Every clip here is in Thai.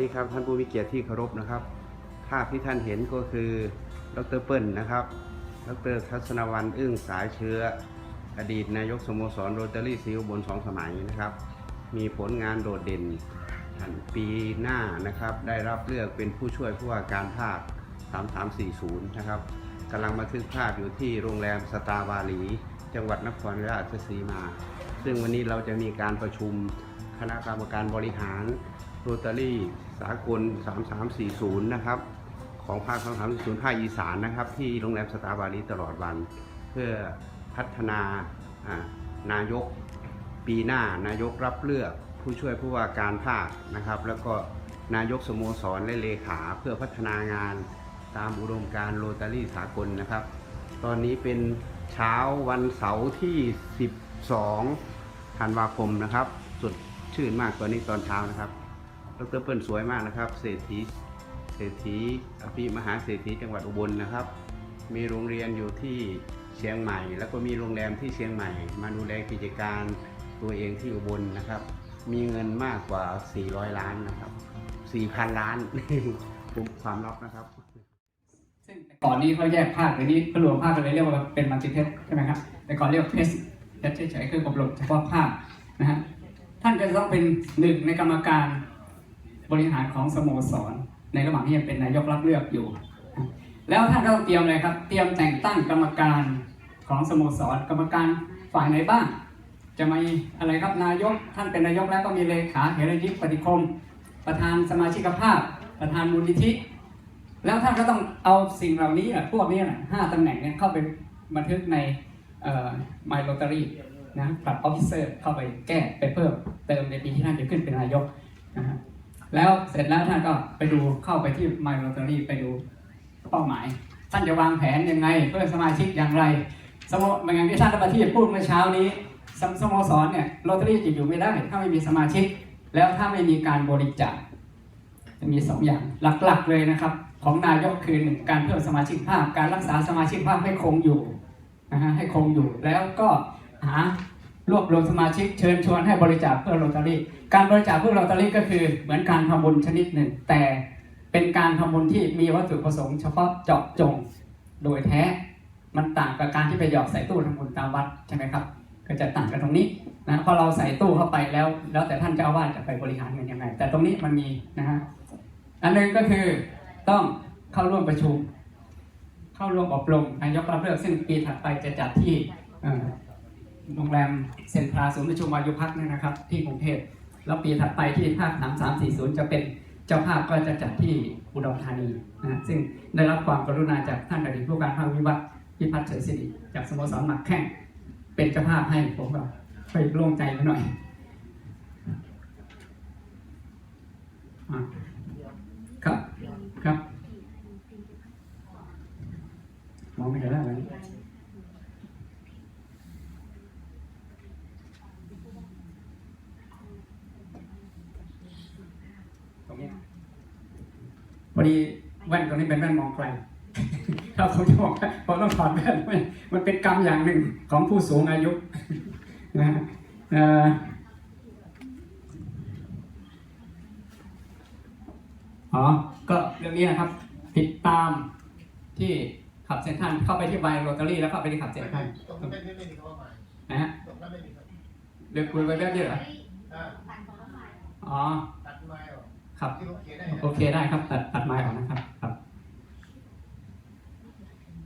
ดีครับท่านผู้มีเกียรติที่เคารพนะครับ ภาพที่ท่านเห็นก็คือดรเปิ้ลนะครับ ดรทัศนวันอึ้งสายเชื้อ อดีตนายกสโมสรโรตารี่ซีอุบลสองสมัยนะครับ มีผลงานโดดเด่นปีหน้านะครับได้รับเลือกเป็นผู้ช่วยผู้ว่าการภาค 3340 นะครับกำลังบันทึกภาพอยู่ที่โรงแรมสตาร์บาลี จังหวัดนครราชสีมา ซึ่งวันนี้เราจะมีการประชุมคณะกรรมการบริหารโรตารี่ สากล 3340 นะครับ ของภาค 3340 ภาคอีสานนะครับ ที่โรงแรมสตาร์บาหลีตลอดวัน เพื่อพัฒนาอ่านายกปีหน้านายกรับเลือกผู้ช่วยผู้ว่าการภาคนะครับ แล้วก็นายกสโมสรและเลขาเพื่อพัฒนางานตามอุดมการโรตารี่สากลนะครับ ตอนนี้เป็นเช้าวันเสาร์ที่ 12ธันวาคมนะครับ สดชื่นมากตอนนี้ตอนเช้านะครับ ดรเปิ้ลสวยมากนะครับ เศรษฐีเศรษฐีอภิมหาเศรษฐีจังหวัดอุบลนะครับ มีโรงเรียนอยู่ที่เชียงใหม่ แล้วก็มีโรงแรมที่เชียงใหม่ มาดูแลกิจการตัวเองที่อุบลนะครับ มีเงินมากกว่า 400 ล้านนะครับ 4,000 ล้านผมความลับนะครับซึ่งแต่ก่อนนี้เขาแยกภาคเดี๋ยวนี้เขารวมภาคกันเลยเรียกว่าเป็นมัลติเทสใช่ไหมครับแต่ก่อนเรียกเทสเทสเฉยๆคืออบรมเฉพาะภาคนะฮะท่านก็จะต้องเป็นหนึ่งในกรรมการ บริหารของสโมสร ในระหว่างที่ยังเป็นนายกรับเลือกอยู่ แล้วท่านก็ต้องเตรียมอะไรครับ เตรียมแต่งตั้งกรรมการของสโมสร กรรมการฝ่ายไหนบ้าง จะมีอะไรครับนายก ท่านเป็นนายกแล้วก็มีเลขาเหรยิกปฏิคม ประธานสมาชิกภาพ ประธานมูลนิธิ แล้วท่านก็ต้องเอาสิ่งเหล่านี้นะพวกนี้นะห้าตำแหน่งเนี่ยเข้าไปบันทึกในเอ่อ My Lottery นะปรับออฟฟิเซอร์เข้าไปแก้ไปเพิ่มเติมในปีที่ท่านจะขึ้นเป็นนายกนะฮะ แล้วเสร็จแล้วท่านก็ไปดูเข้าไปที่ My Lottery ไปดูเป้าหมาย ท่านจะวางแผนยังไง เพื่อสมาชิกอย่างไรสโมอย่างที่ท่านรัฐมนตรีพูดเมื่อเช้านี้สสโมสรเนี่ยลอตเตอรี่จะอยู่ไม่ได้ถ้าไม่มีสมาชิก แล้วถ้าไม่มีการบริจาคจะมีสองอย่างหลักๆเลยนะครับ ของนายกคือหนึ่งการเพิ่มสมาชิกภาพ การรักษาสมาชิกภาพให้คงอยู่นะฮะให้คงอยู่แล้วก็หา รวบรวมสมาชิกเชิญชวนให้บริจาคเพื่อโรตารี่ การบริจาคเพื่อโรตารี่ก็คือเหมือนการทำบุญชนิดหนึ่ง แต่เป็นการทำบุญที่มีวัตถุประสงค์เฉพาะเจาะจงโดยแท้ มันต่างกับการที่ไปหยอกใส่ตู้ทำบุญตามวัดใช่ไหมครับ ก็จะต่างกันตรงนี้นะพอเราใส่ตู้เข้าไปแล้ว แล้วแต่ท่านเจ้าอาวาสจะไปบริหารเงินยังไง แต่ตรงนี้มันมีนะฮะอันหนึงก็คือต้องเข้าร่วมประชุม เข้าร่วมอบรมนายกรับเลือกซึ่งปีถัดไปจะจัดที่ โรงแรมเซ็นทราศูนย์ประชุมวายุพักเนี่ยนะครับ ที่กรุงเทพแล้วปีถัดไปที่ภาคสามสามสี่ศูนย์จะเป็นเจ้าภาพก็จะจัดที่อุดรธานีนะซึ่งได้รับความกรุณาจากท่านอดีตผู้การภาควิวัฒน์พิพัฒน์เฉยสิริจากสโมสรหมักแข้งเป็นเจ้าภาพให้ผมก็ไปโล่งใจหน่อยครับ ครับมองไม่เห็นแล้วเลยตรงนี้พ อดีแว่นตรงนี้เป็นแว่นมองไกลถ้าผมจะบอกว่าผมต้องถอดแว่นไม่มันเป็นกรรมอย่างหนึ่งของผู้สูงอายุนะฮะเอ่ออ๋อ ก็เรื่องนี้นะครับ ติดตามที่ขับเซ็นทรัลเข้าไปที่ใบโรตารี่แล้วเข้าไปที่ขับเซ็นทรัลตรงนั้นไม่ไม่ไม่มีคำว่าหมายนะฮะตรงนั้นไม่มีครับเดี๋ยวคุยไปเรื่องนี้เหรออ่าอ๋อตัดไม้ออก ครับที่โอเคได้โอเคได้ครับตัดตัดไม้ออกนะครับครับ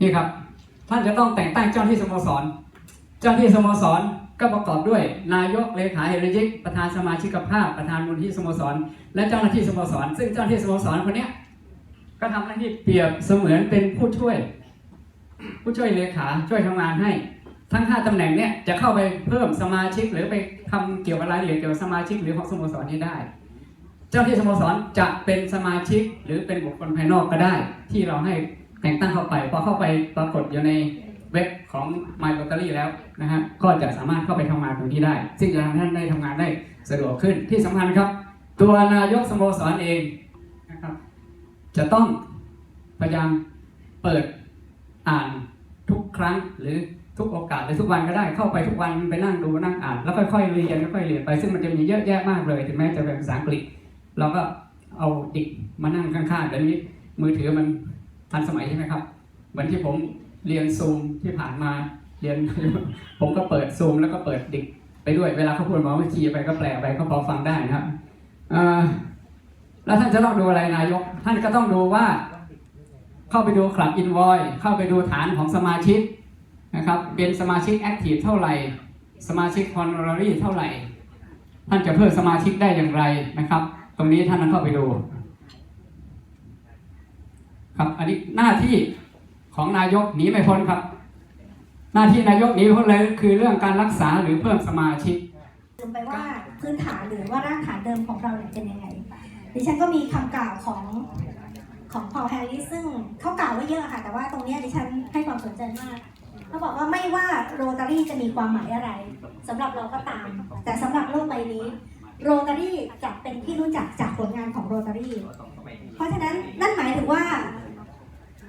นี่ครับ ท่านจะต้องแต่งตั้งเจ้าหน้าที่สโมสร เจ้าหน้าที่สโมสรก็ประกอบด้วย นายกเลขาเฮรยิกประธานสมาชิกภาพประธานมูลที่สโมสร และเจ้าหน้าที่สโมสร ซึ่งเจ้าหน้าที่สโมสรคนเนี้ยก็ทำหน้าที่เปรียบเสมือนเป็นผู้ช่วย ผู้ช่วยเลขาช่วยทำงานให้ ทั้งห้าตำแหน่งเนี่ยจะเข้าไปเพิ่มสมาชิกหรือไปทำเกี่ยวกับรายละเอียดเกี่ยวกับสมาชิกหรือของสโมสรนี้ได้ เจ้าที่สโมสรจะเป็นสมาชิกหรือเป็นบุคคลภายนอกก็ได้ ที่เราให้แต่งตั้งเข้าไป พอเข้าไปปรากฏอยู่ในเว็บของ My Lottery แล้วนะฮะก็จะสามารถเข้าไปทำงานตรงนี้ได้ ซึ่งจะทำให้ท่านได้ทำงานได้สะดวกขึ้นที่สำคัญครับ ตัวนายกสโมสรเองนะครับ จะต้องพยายามเปิดอ่านทุกครั้งหรือทุกโอกาสหรือทุกวันก็ได้เข้าไปทุกวันไปนั่งดูนั่งอ่าน แล้วค่อยๆเรียนค่อยๆเรียนไปซึ่งมันจะมีเยอะแยะมากเลยถึงแม้จะเป็นภาษาอังกฤษ เราก็เอาเด็กมานั่งข้างๆเดี๋ยวนี้มือถือมันทันสมัยใช่ไหมครับ เหมือนที่ผมเรียนซูมที่ผ่านมาเรียน ผมก็เปิดซูมแล้วก็เปิดเด็กไปด้วย เวลาเขาพูดหมอวิธีไปก็แปลไปก็พอฟังได้นะครับแล้วท่านจะต้องดูอะไรนายก ท่านก็ต้องดูว่า เข้าไปดูคลับอินวอยเข้าไปดูฐานของสมาชิกนะครับ เป็นสมาชิกแอคทีฟเท่าไหร่ สมาชิกคอนเ r อรี่เท่าไหร่ ท่านจะเพิ่มสมาชิกได้อย่างไรนะครับ รงนี้ท่านนั้นเข้าไปดู ครับ อันนี้หน้าที่ของนายกหนีไม่พ้นครับ หน้าที่นายกหนีไม่พ้นเลยคือเรื่องการรักษาหรือเพิ่มสมาชิกลืมไปว่าพื้นฐานหรือว่ารากฐานเดิมของเราเนี่ยเป็นยังไงดิฉันก็มีคำกล่าวของของพอลแฮร์ริสซึ่งเขากล่าวไว้เยอะค่ะ แต่ว่าตรงนี้ดิฉันให้ความสนใจมากเขาบอกว่าไม่ว่าโรตารี่จะมีความหมายอะไรสำหรับเราก็ตาม แต่สำหรับโลกใบนี้ โรตารี่จะเป็นที่รู้จักจากผลงานของโรตารี่ เพราะฉะนั้นนั่นหมายถึงว่า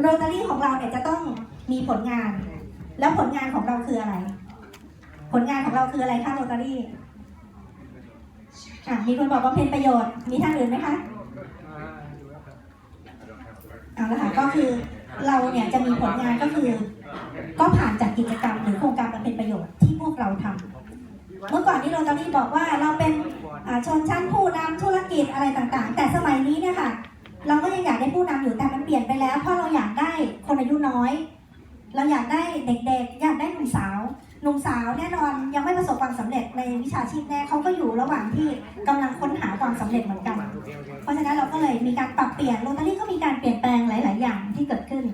โรตารี่ของเราเนี่ยจะต้องมีผลงาน แล้วผลงานของเราคืออะไร ผลงานของเราคืออะไรคะโรตารี่อะมีคนบอกว่าเป็นประโยชน์ มีท่านอื่นไหมคะเอาละค่ะก็คือเราเนี่ยจะมีผลงานก็คือ ก็ผ่านจากกิจกรรมหรือโครงการบำเพ็ญประโยชน์ที่พวกเราทำ เมื่อก่อนนี้โรตารีบอกว่าเราเป็นชนชั้นผู้นำธุรกิจอะไรต่างๆ แต่สมัยนี้เนี่ยค่ะ เราก็ยังอยากได้ผู้นำอยู่แต่มันเปลี่ยนไปแล้ว เพราะเราอยากได้คนอายุน้อย เราอยากได้เด็กๆ อยากได้หนุ่มสาวหนุ่มสาวแน่นอนยังไม่ประสบความสำเร็จในวิชาชีพแน่เขาก็อยู่ระหว่างที่กำลังค้นหาความสำเร็จเหมือนกัน เพราะฉะนั้นเราก็เลยมีการปรับเปลี่ยนโรตารี่ก็มีการเปลี่ยนแปลงหลาย ๆ อย่างที่เกิดขึ้น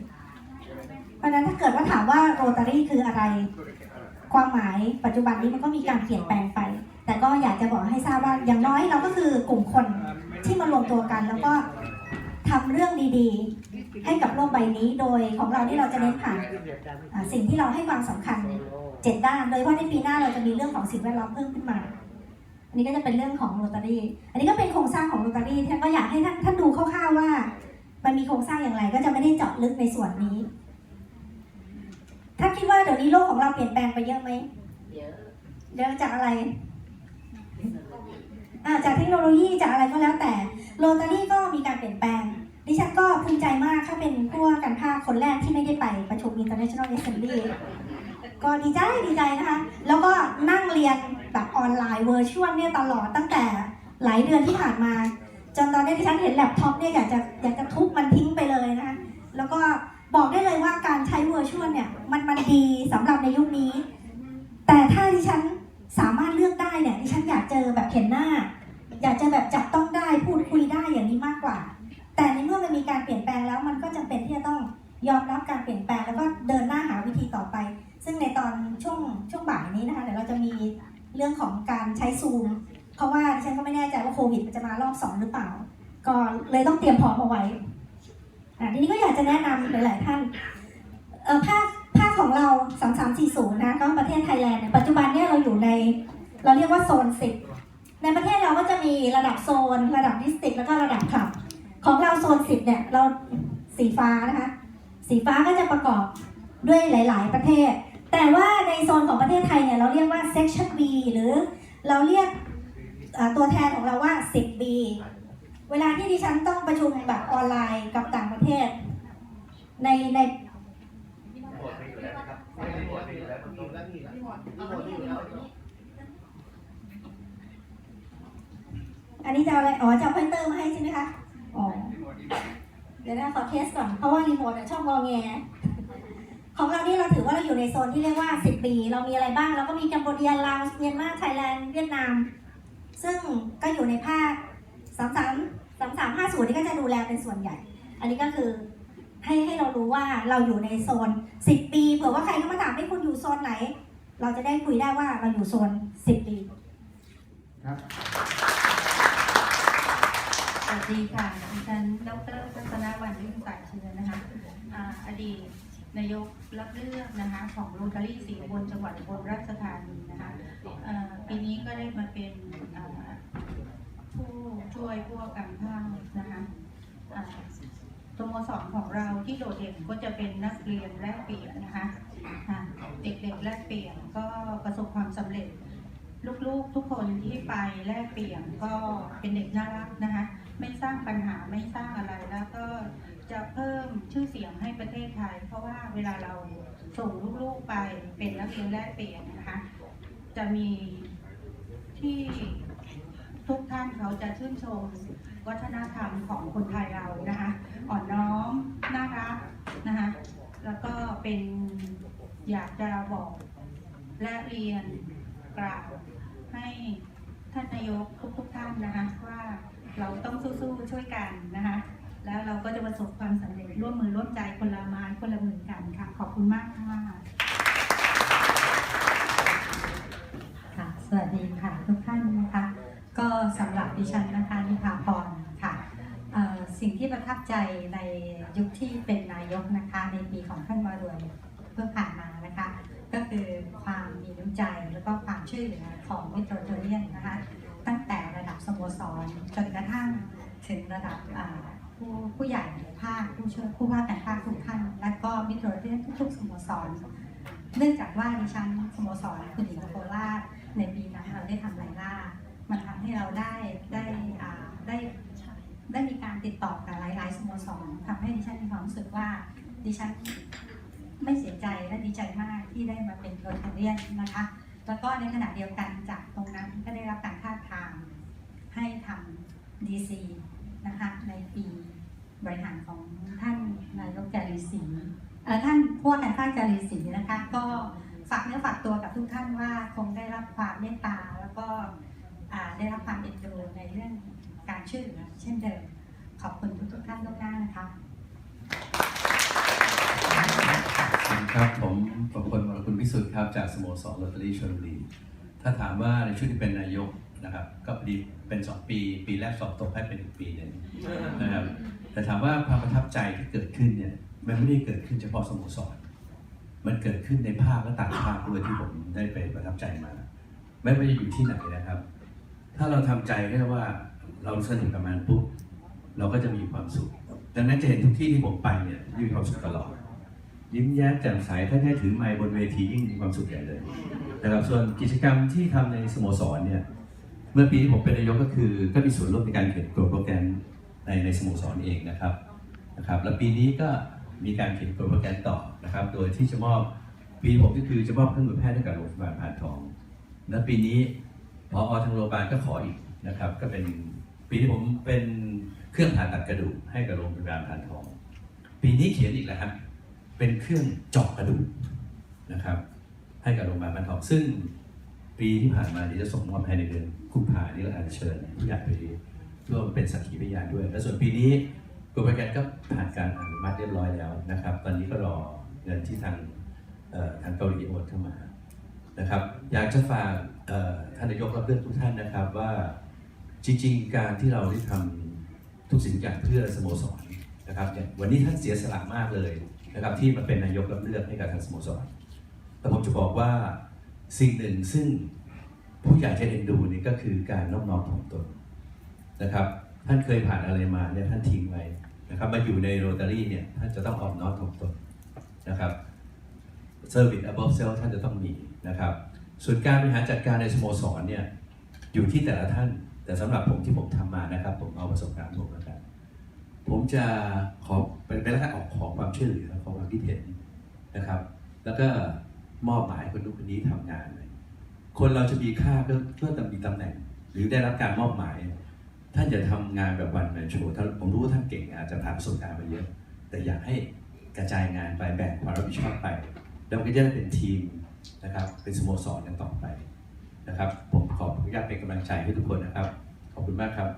เพราะฉะนั้นถ้าเกิดว่าถามว่าโรตารี่คืออะไร ความหมายปัจจุบันนี้มันก็มีการเปลี่ยนแปลงไป แต่ก็อยากจะบอกให้ทราบว่าอย่างน้อยเราก็คือกลุ่มคนที่มารวมตัวกัน แล้วก็ทำเรื่องดีๆ ให้กับโลกใบนี้ โดยของเราที่เราจะเน้นผ่านสิ่งที่เราให้ความสำคัญเจ็ดด้าน โดยเฉพาในปีหน้าเราจะมีเรื่องของสิ่งแวดล้อมเพิ่มขึ้นมา อันนี้ก็จะเป็นเรื่องของโรตารี่ อันนี้ก็เป็นโครงสร้างของโรตารี่ท่านก็อยากให้ท่านท่านดูคร่าวๆว่า มันมีโครงสร้างอย่างไรก็จะไม่ได้เจาะลึกในส่วนนี้ ถ้านคิดว่าเดี๋ยวนี้โลกของเราเปลี่ยนแปลงไปเยอะไหมเยอะเดี๋ยวจากอะไรอ่าจากเทคโนโลยีจากอะไรก็แล้วแต่โรตารี่ก็มีการเปลี่ยนแปลง ดิฉันก็ภูมิใจมากถ้าเป็นผู้ว่าการภาคคนแรกที่ไม่ได้ไปประชุม International Assembly ก็ดีใจดีใจนะคะ แล้วก็นั่งเรียนแบบออนไลน์เวอร์ชวลเนี่ยตลอดตั้งแต่หลายเดือนที่ผ่านมา จนตอนนี้ดิฉันเห็นแล็ปท็อปเนี่ยอยากจะอยากจะทุบมันทิ้งไปเลยนะคะแล้วก็ บอกได้เลยว่าการใช้เวอร์ชวลเนี่ยมันมันดีสำหรับในยุคนี้ แต่ถ้าดิฉันสามารถเลือกได้เนี่ยดิฉันอยากเจอแบบเห็นหน้า อยากจะแบบจับต้องได้พูดคุยได้อย่างนี้มากกว่า แต่ในเมื่อมันมีการเปลี่ยนแปลงแล้วมันก็จำเป็นที่จะต้องยอมรับการเปลี่ยนแปลงแล้วก็เดินหน้าหาวิธีต่อไป ซึ่งในตอนช่วงช่วงบ่ายนี้นะคะเดี๋ยวเราจะมีเรื่องของการใช้ซูม เพราะว่าดิฉันก็ไม่แน่ใจว่าโควิดมันจะมารอบสองหรือเปล่า ก็เลยต้องเตรียมพร้อมเอาไว้ อะทีนี้ก็อยากจะแนะนำหลาย ๆ ท่านเออภาคภาคของเรา3340 นะก็ประเทศไทยแลนด์เนี่ยปัจจุบันเนี่ยเราอยู่ใน เราเรียกว่าโซน 10 ในประเทศเราก็จะมีระดับโซน ระดับดิสติกแล้วก็ระดับคลับ ของเราโซน 10 เนี่ยเราสีฟ้านะคะ สีฟ้าก็จะประกอบด้วยหลาย ๆ ประเทศ แต่ว่าในโซนของประเทศไทยเนี่ยเราเรียกว่า section B หรือเราเรียกตัวแทนของเราว่า 10B เวลาที่ดิฉันต้องประชุมแบบออนไลน์กับต่างประเทศ ในในอันนี้จะเอาอะไร อ๋อจะเอาพอยเตอร์มาให้ใช่ไหมคะ อ๋อ เดี๋ยวนะขอเทสก่อน เพราะว่ารีโมทอะชอบงอแง ของเรานี่เราถือว่าเราอยู่ในโซนที่เรียกว่า 10 ปี เรามีอะไรบ้าง เราก็มีกัมพูชาลาวเมียนมาไทยแลนด์ เวียดนาม ซึ่งก็อยู่ในภาคสาม 33 33 50นี่ก็จะดูแลเป็นส่วนใหญ่ อันนี้ก็คือให้ให้เรารู้ว่าเราอยู่ในโซน10ปีเผื่อว่าใครเข้ามาถามให้คุณอยู่โซนไหน เราจะได้คุยได้ว่าเราอยู่โซน10ปีสวัสดีค่ะดิฉันดรทัศนวันยิ่งสายเชื้อนะคะอ่าอดีตนายกรับเลือกนะคะของโรตารี่สีอุบลจังหวัดอุบลราชธานีนะคะอ่าปีนี้ก็ได้มาเป็นอ่า ผู้ช่วยผู้ว่าการภาคนะคะสโมสรของเราที่โดดเด่นก็จะเป็นนักเรียนแลกเปลี่ยนนะคะเด็กๆแลกเปลี่ยนก็ประสบความสำเร็จ ลูกๆทุกคนที่ไปแลกเปลี่ยนก็เป็นเด็กน่ารักนะคะไม่สร้างปัญหาไม่สร้างอะไรแล้วก็จะเพิ่มชื่อเสียงให้ประเทศไทย เพราะว่าเวลาเราส่งลูกๆไปเป็นนักเรียนแลกเปลี่ยนนะคะ จะมีที่ ทุกท่านเขาจะชื่นชมวัฒนธรรมของคนไทยเรานะคะ อ่อนน้อมน่ารักนะคะแล้วก็เป็นอยากจะบอกและเรียนกล่าวให้ท่านนายกทุกๆท่านนะคะว่าเราต้องสู้ๆช่วยกันนะคะแล้วเราก็จะประสบความสำเร็จร่วมมือร่วมใจคนละไม้คนละมือกันค่ะ ขอบคุณมากค่ะ ค่ะ สวัสดีค่ะทุกท่านนะคะ ก็สำหรับ ดิฉันนะคะนิพาพรค่ะสิ่งที่ประทับใจในยุคที่เป็นนายกนะคะ ในปีของท่านวารวยเพิ่งผ่านมานะคะ ก็คือความมีน้ำใจแล้วก็ความช่วยเหลือของมิตรโเรียนนะคะตั้งแต่ระดับสโมสรจนกระทั่งถึงระดับผู้ผู้ใหญ่ในภาคผู้ช่วยผู้ว่าการภาคทุกท่าน และก็มิตรโเรียนทุกๆสโมสร เนื่องจากว่าดิฉันสโมสรคุณหญิงโคราชในปีนั้นเราได้ทำไลล่า เราได้ได้ได้ได้มีการติดต่อกับหลายๆสโมสรทำให้ดิฉันมีความรู้สึกว่าดิฉันไม่เสียใจและดีใจมากที่ได้มาเป็นโรตาเรียนนะคะ แล้วก็ในขณะเดียวกันจากตรงนั้นก็ได้รับการท้าบทามให้ทำดีซีนะคะในปีบริหารของท่านนายกจารีศรีท่านผู้ว่าการภาคจารีศรีนะคะ ก็ฝากเนื้อฝากตัวกับทุกท่านว่าคงได้รับความเมตตาแล้วก็ ได้รับความเอ็นดูในเรื่องการช่วยเหลือเช่นเดิม ขอบคุณทุกๆท่านล่วงหน้านะคะครับผมประพลวรคุณพิสุทธิ์ครับจากสโมสรลอตเตอรี่ชลบุรีถ้าถามว่าในช่วงที่เป็นนายกนะครับ ก็พอดีเป็น 2 ปี ปีแรกสอบตกให้เป็นอีกปีหนึ่งนะครับแต่ถามว่าความประทับใจที่เกิดขึ้นเนี่ยมันไม่ได้เกิดขึ้นเฉพาะสโมสร มันเกิดขึ้นในภาคและต่างภาคด้วยที่ผมได้ไปประทับใจมา ไม่ว่าจะอยู่ที่ไหนนะครับ ถ้าเราทำใจแค่ว่าเราสนุกกับมันปุ๊บเราก็จะมีความสุข ดังนั้นจะเห็นทุกที่ที่ผมไปเนี่ยมีความสุขตลอด ยิ้มแย้มแจ่มใสถ้าได้ถือไมค์บนเวทียิ่งมีความสุขใหญ่เลยนะครับส่วนกิจกรรมที่ทำในสโมสรเนี่ยเมื่อปีที่ผมเป็นนายกก็คือ ก็มีส่วนร่วมในการเขียนโปรแกรมในในสโมสรเองนะครับนะครับ แล้วปีนี้ก็มีการเขียนโปรแกรมต่อนะครับ โดยที่จะมอบปีผมก็คือจะมอบเครื่องมือแพทย์ให้กับโรงพยาบาลพานทอง และปีนี้ พออทางโรงพยาบาลก็ขออีกนะครับ ก็เป็นปีที่ผมเป็นเครื่องผ่าตัดกระดูกให้กับโรงพยาบาลพานทอง ปีนี้เขียนอีกแล้วครับเป็นเครื่องเจาะกระดูกนะครับ ให้กับโรงพยาบาลบรรทอง ซึ่งปีที่ผ่านมานี้จะส่งมอบภายในเดือนกุมภาพันธ์นี้ก็อาจจะเชิญผู้ใหญ่ไปร่วมเป็นสักขีพยานด้วย และส่วนปีนี้กรมประกันก็ผ่านการอนุมัติเรียบร้อยแล้วนะครับ ตอนนี้ก็รอเงินที่ทางทางเกาหลีโอนเข้ามา นะครับ อยากจะฝากท่านนายกและเพื่อนทุกท่านนะครับว่าจริงๆ การที่เราได้ทำทุกสิ่งทุกอย่างเพื่อสโมสรนะครับวันนี้ท่านเสียสละมากเลยนะครับที่มาเป็นนายกรับเลือกให้กับทางสโมสร แต่ผมจะบอกว่าสิ่งหนึ่งซึ่งผู้ใหญ่จะเอ็นดูนี่ก็คือการน้อมน้อมถ่อมตนนะครับ ท่านเคยผ่านอะไรมาเนี่ยท่านทิ้งไว้นะครับมาอยู่ในโรตารี่เนี่ยท่านจะต้องอ่อนน้อมถ่อมตนนะครับเซอร์วิส above self ท่านจะต้องมี นะครับ ส่วนการบริหารจัดการในสโมสรเนี่ยอยู่ที่แต่ละท่าน แต่สำหรับผมที่ผมทำมานะครับ ผมเอาประสบการณ์ผมแล้วกันผมจะขอเป็นเป็นลักออกของความช่วยเหลือของความคิดเห็นนะครับ แล้วก็มอบหมายคนนู้นคนนี้ทำงานเลยคนเราจะมีค่าเพื่อเพื่อจะมีตำแหน่ง หรือได้รับการมอบหมาย ท่านอย่าทำงานแบบวันแมนโชว์ถ้าผมรู้ว่าท่านเก่งอาจจะผ่านประสบการณ์มาเยอะ แต่อยากให้กระจายงานไปแบ่งความรับผิดชอบไป แล้วก็จะได้เป็นทีม นะครับ เป็นสโมสรกันต่อไปนะครับ ผมขออนุญาตเป็นกำลังใจให้ทุกคนนะครับ ขอบคุณมากครับ